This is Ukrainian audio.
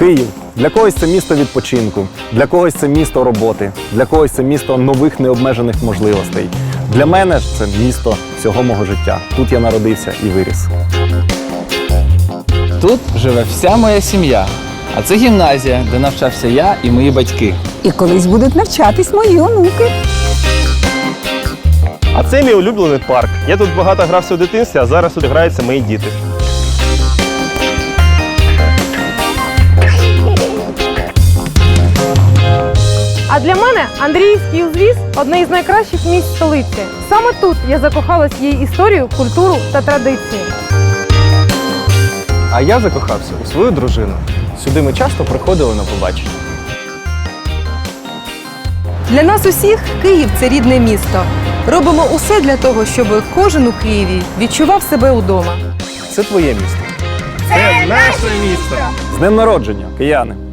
Київ для когось це місто відпочинку, для когось це місто роботи, для когось це місто нових необмежених можливостей. Для мене ж це місто всього мого життя. Тут я народився і виріс. Тут живе вся моя сім'я. А це гімназія, де навчався я і мої батьки. І колись будуть навчатись мої онуки. А це мій улюблений парк. Я тут багато грався у дитинстві, а зараз тут граються мої діти. А для мене Андріївський узвіз одне із найкращих місць столиці. Саме тут я закохалась в її історію, культуру та традиції. А я закохався у свою дружину. Сюди ми часто приходили на побачення. Для нас усіх Київ це рідне місто. Робимо усе для того, щоб кожен у Києві відчував себе удома. Це твоє місто. Це наше місто. З днем народження, кияни!